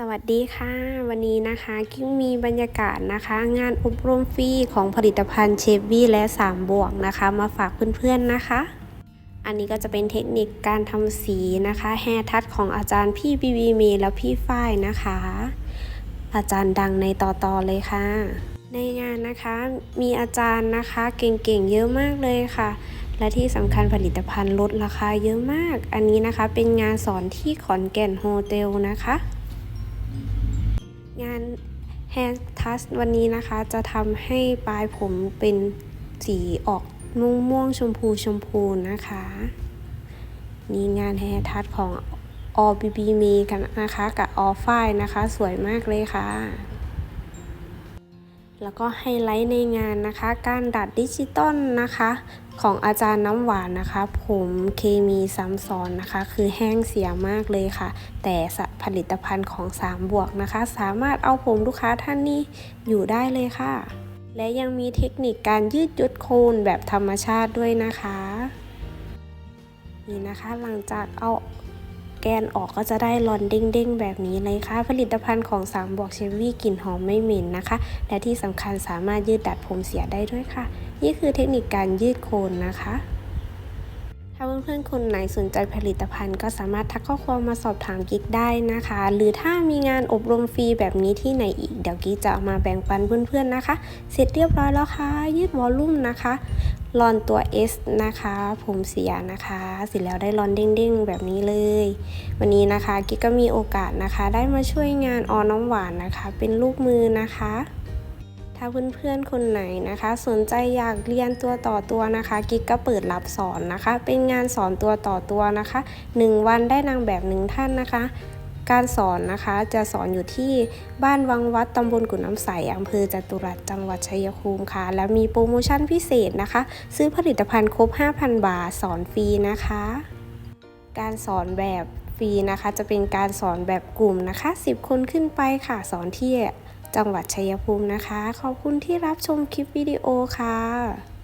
สวัสดีค่ะ วันนี้นะคะกิ้งมีบรรยากาศนะคะ งานอบรมฟรีของผลิตภัณฑ์เชฟวี่และ 3 บวกนะคะ มาฝากเพื่อนๆนะคะ อันนี้ก็จะเป็นเทคนิคการทำสีนะคะแฮทัชของอาจารย์พี่บีบีเมย์และพี่ฝ้ายนะคะ อาจารย์ดังในต่อๆเลยค่ะ ในงานนะคะมีอาจารย์นะคะเก่งๆเยอะมากเลยค่ะและที่สำคัญผลิตภัณฑ์ลดราคาเยอะมาก อันนี้นะคะเป็นงานสอนที่ขอนแก่นโฮเทลนะคะาน Hair Touch วันนี้นะคะจะทำให้ปลายผมเป็นสีออกม่วงม่วงๆชมพูชมพูนะคะ นี่งาน Hair Touch ของ All BB มีกันนะคะ กับ All f i นะคะ สวยมากเลยค่ะ แล้วก็ไฮไลท์ในงานนะคะ การดัดดิจิตอลนะคะ ของอาจารย์น้ำหวานนะคะ ผมเคมีซ้ำซ้อนนะคะ คือแห้งเสียมากเลยค่ะ แต่ผลิตภัณฑ์ของ 3 บวกนะคะ สามารถเอาผมลูกค้าท่านนี้อยู่ได้เลยค่ะ และยังมีเทคนิคการยืดยุดโคนแบบธรรมชาติด้วยนะคะ นี่นะคะหลังจากเอา แกนออกก็จะได้ลอนเด้งๆ แบบนี้เลยค่ะ ผลิตภัณฑ์ของ3บวกเชฟวี่กลิ่นหอมไม่เหม็นนะคะ และที่สำคัญสามารถยืดดัดผมเสียได้ด้วยค่ะ นี่คือเทคนิคการยืดโคนนะคะ ถ้าเพื่อนๆคนไหนสนใจผลิตภัณฑ์ก็สามารถทักข้อความมาสอบถามกิ๊กได้นะคะ หรือถ้ามีงานอบรมฟรีแบบนี้ที่ไหนอีก เดี๋ยวกิ๊กจะเอามาแบ่งปันเพื่อนๆนะคะ เสร็จเรียบร้อยแล้วค่ะ ยืดวอลลุ่มนะคะรอนตัว S นะคะ ผมเสียนะคะ เสร็จแล้วได้รอนเด้งๆ แบบนี้เลย วันนี้นะคะกิ๊กก็มีโอกาสนะคะ ได้มาช่วยงานออน้ำหวานนะคะ เป็นลูกมือนะคะ ถ้าเพื่อนๆคนไหนนะคะ สนใจอยากเรียนตัวต่อตัวนะคะ กิ๊กก็เปิดรับสอนนะคะ เป็นงานสอนตัวต่อตัวนะคะ 1 วันได้นางแบบหนึ่งท่านนะคะการสอนนะคะจะสอนอยู่ที่บ้านวังวัดตำบลกุนน้ำใสอำเภอจตุรัสจังหวัดชัยภูมิค่ะ แล้วมีโปรโมชั่นพิเศษนะคะ ซื้อผลิตภัณฑ์ครบ 5,000 บาท สอนฟรีนะคะ การสอนแบบฟรีนะคะ จะเป็นการสอนแบบกลุ่มนะคะ 10 คนขึ้นไปค่ะ สอนที่ จังหวัดชัยภูมินะคะ ขอบคุณที่รับชมคลิปวิดีโอค่ะ